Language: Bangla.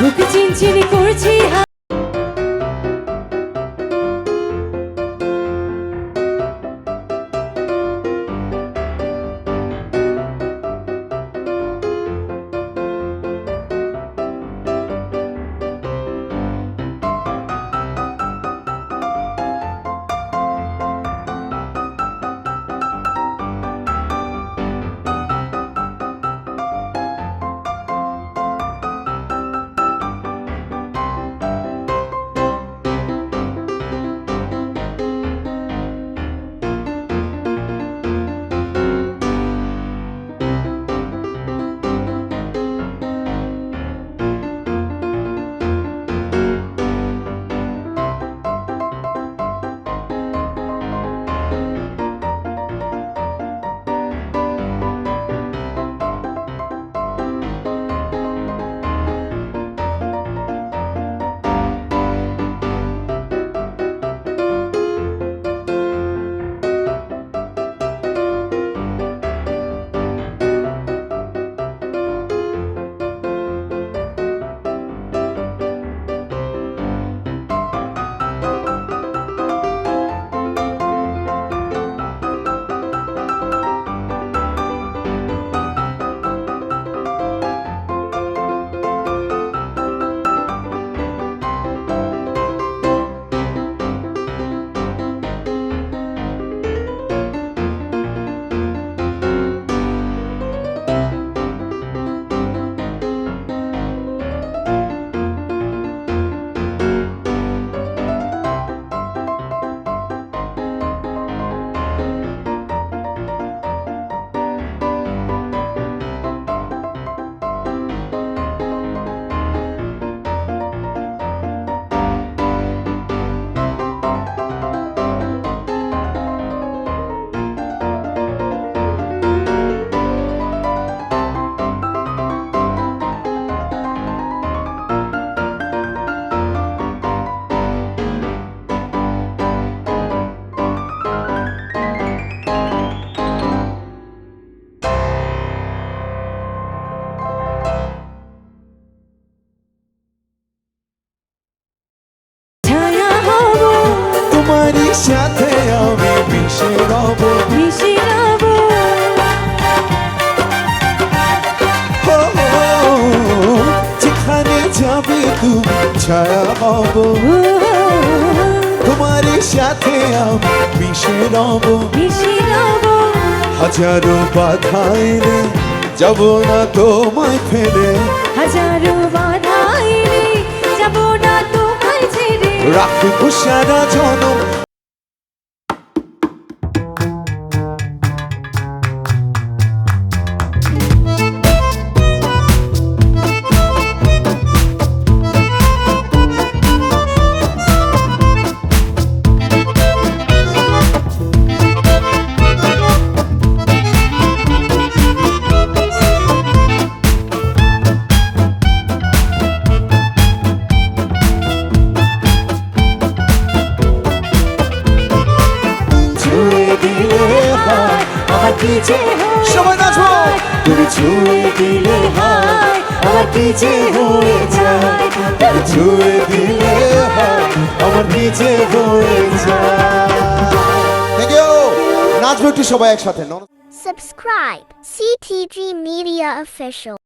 বুক চিনচিনি করছি হায় সাথে আমি মিশে রব। মিশে রব। যেখানে যাবে তুমি ছায়া হব ও, তোমারই সাথে আমি মিশে রব। মিশে রব। হাজারো বাধা এলে যাব না তোমায় ফেলে। হাজারো বাধা এলে যাব না তোমায় ছেড়ে। রাখব সারা জনম কি যে সবাই নাচবো তুমি ছুঁয়ে দিলে হায়। আমার কি যে হয়ে যায়? তুমি ছুঁয়ে দিলে হয়। আমার নিচে হয়ে যায়? নাচবো একটু সবাই একসাথে। Subscribe CTG Media Official.